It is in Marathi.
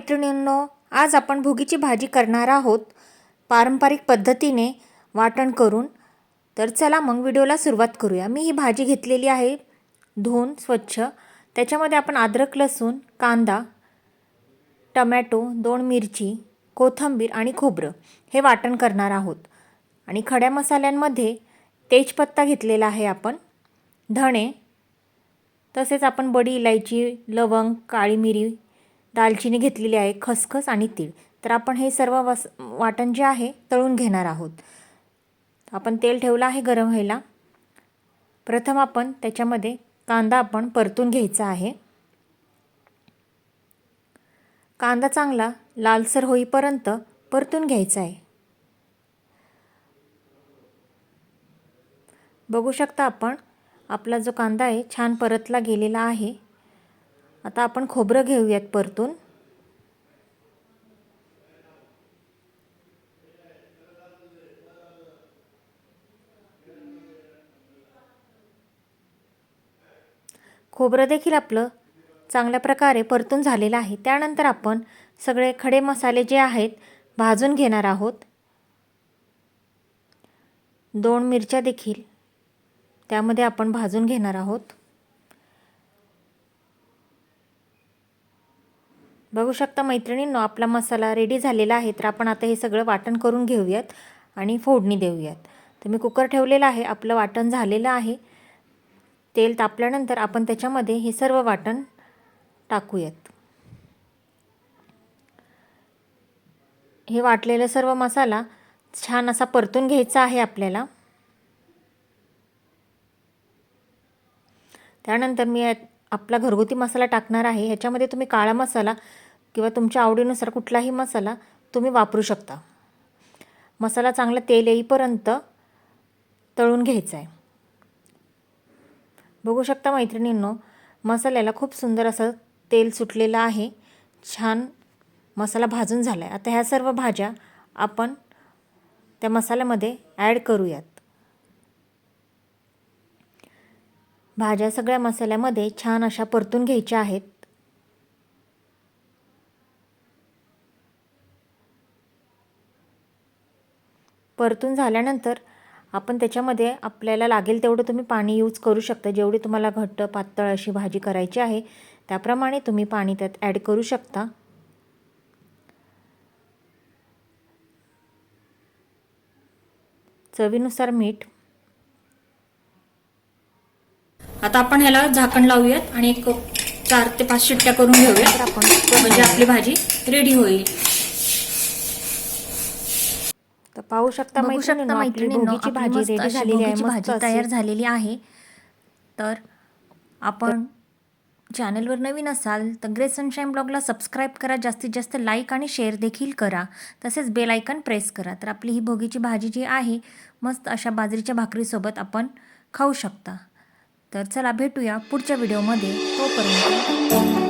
मैत्रिणींनो आज आपण भोगीची भाजी करणार आहोत. पारंपरिक पद्धतीने वाटण करून. तर चला मग व्हिडिओला सुरुवात करूया. मी ही भाजी घेतलेली आहे धुवून स्वच्छ. त्याच्यामध्ये आपण अद्रक लसूण कांदा टमॅटो दोन मिरची कोथिंबीर आणि खोबरं हे वाटण करणार आहोत. आणि खड्या मसाल्यांमध्ये तेजपत्ता घेतलेला आहे आपण. धणे. तसेच आपण बडी इलायची लवंग काळी मिरी दालचिनी घेतलेली आहे खसखस आणि तीळ. तर आपण हे सर्व वस वाटण जे आहे तळून घेणार आहोत. आपण तेल ठेवलं आहे गरम व्हायला. प्रथम आपण त्याच्यामध्ये कांदा आपण परतून घ्यायचा आहे. कांदा चांगला लालसर होईपर्यंत परतून घ्यायचा आहे. बघू शकता आपण आपला जो कांदा आहे छान परतला गेलेला आहे. आता आपण खोबरं घेऊयात परतून. खोबरं देखील आपलं चांगल्या प्रकारे परतून झालेलं आहे. त्यानंतर आपण सगळे खडे मसाले जे आहेत भाजून घेणार आहोत. दोन मिरच्या देखील त्यामध्ये आपण भाजून घेणार आहोत. बघू शकता मैत्रिणींनो आपला मसाला रेडी झालेला आहे तर आपण आता हे सगळं वाटण करून घेऊयात आणि फोडणी देऊयात. तर मी कुकर ठेवलेलं आहे आपलं वाटण झालेलं आहे. तेल तापल्यानंतर आपण त्याच्यामध्ये हे सर्व वाटण टाकूयात. हे वाटलेलं सर्व मसाला छान असा परतून घ्यायचा आहे आपल्याला. त्यानंतर मी आपला घरगुती मसाला टाकणार आहे. ह्याच्यामध्ये तुम्ही काळा मसाला किंवा तुमच्या आवडीनुसार कुठलाही मसाला तुम्ही वापरू शकता. मसाला चांगला तेल येईपर्यंत तळून घ्यायचा आहे बघू शकता मैत्रिणींनो मसाल्याला खूप सुंदर असं तेल सुटलेलं आहे. छान मसाला भाजून झाला आहे आता ह्या सर्व भाज्या आपण त्या मसाल्यामध्ये ॲड करूयात. भाज्या सगळ्या मसाल्यामध्ये छान अशा परतून घ्यायच्या आहेत. परतून झाल्यानंतर आपण त्याच्यामध्ये आपल्याला लागेल तेवढं तुम्ही पाणी यूज करू शकता. जेवढी तुम्हाला घट्ट पातळ अशी भाजी करायची आहे त्याप्रमाणे तुम्ही पाणी त्यात ॲड करू शकता. चवीनुसार मीठ. आता आपण ह्याला झाकण लावूयात आणि एक चार ते पाच शिट्ट्या करून घेऊयात. आपण म्हणजे आपली भाजी रेडी होईल. तर पाहू शकता बघू शकता मैत्रिणींनो मैत्रिणींची आपली भाजी रेडी झालेली आहे भाजी तयार. झालेली आहे. तर आपण चॅनलवर नवीन असाल तर ग्रेस सनशाईन ब्लॉगला सबस्क्राईब करा. जास्तीत जास्त लाईक आणि शेअर देखील करा. तसेच बेल आयकन प्रेस करा. तर आपली ही भोगीची भाजी जी आहे मस्त अशा बाजरीच्या भाकरीसोबत आपण खाऊ शकता. तर चला भेटूया पुढच्या व्हिडिओमध्ये तोपर्यंत